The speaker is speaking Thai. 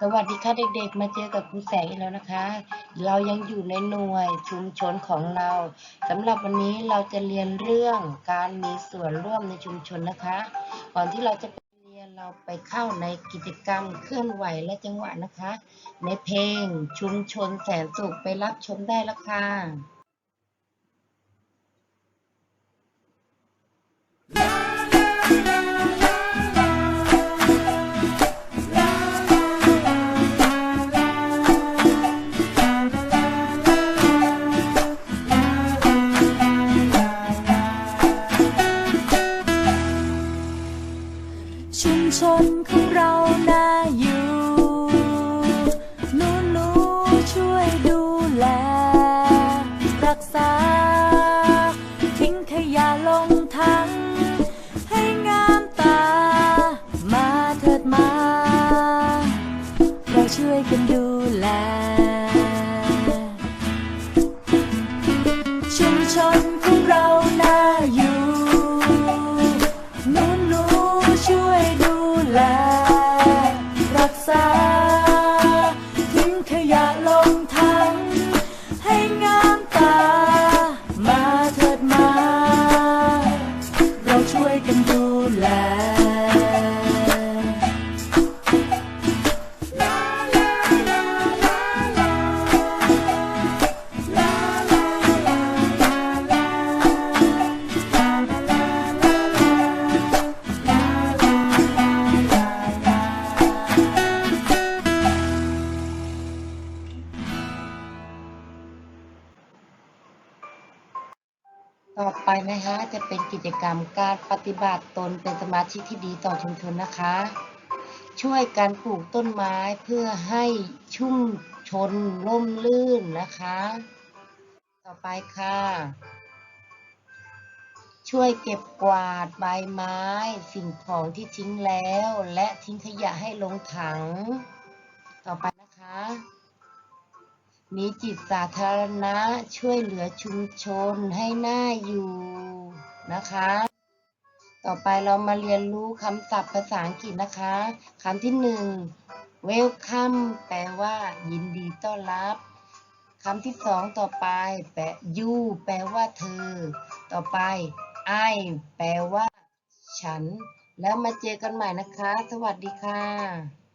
สวัสดีค่ะเด็กๆ มาเจอกับครูแสงอีกแล้วนะคะ เรายังอยู่ในหน่วยชุมชนของเราสำหรับวันนี้เราจะเรียนเรื่องการมีส่วนร่วมในชุมชนนะคะ ก่อนที่เราจะไปเรียนเราไปเข้าในกิจกรรมเคลื่อนไหวและจังหวะนะคะ ในเพลงชุมชนแสนสุขไปรับชมได้แล้วค่ะ ชุมชนของเราน่าอยู่หนูหนูช่วยดูแล รักษา ทิ้งขยะลงถังให้งามตา มาเถิดมา เราช่วยกันดูแล ชุมชนของเราน่าอยู่ แล รักษา ทิ้งขยะลงถังให้งามตา มาเถิดมา เราช่วยกันดูแล ต่อไปนะคะจะเป็นกิจกรรมการปฏิบัติตนเป็นสมาชิกที่ดีต่อชุมชนนะคะ ช่วยกันปลูกต้นไม้เพื่อให้ชุ่มชนร่มรื่นนะคะ ต่อไปค่ะ ช่วยเก็บกวาดใบไม้ สิ่งของที่ทิ้งแล้ว และทิ้งขยะให้ลงถัง ต่อไปนะ มีจิตสาธารณะช่วยเหลือชุมชนให้หน่าอยู่นะคะ ต่อไปเรามาเรียนรู้คำศัพท์ภาษาอังกฤษนะคะคำที่หนึ่ง welcome แปลว่า ยินดีต้อนรับคำที่สองต่อไป แปล you แปลว่าเธอ ต่อไป I แปลว่า ฉัน แล้วมาเจอกันใหม่นะคะ สวัสดีค่ะ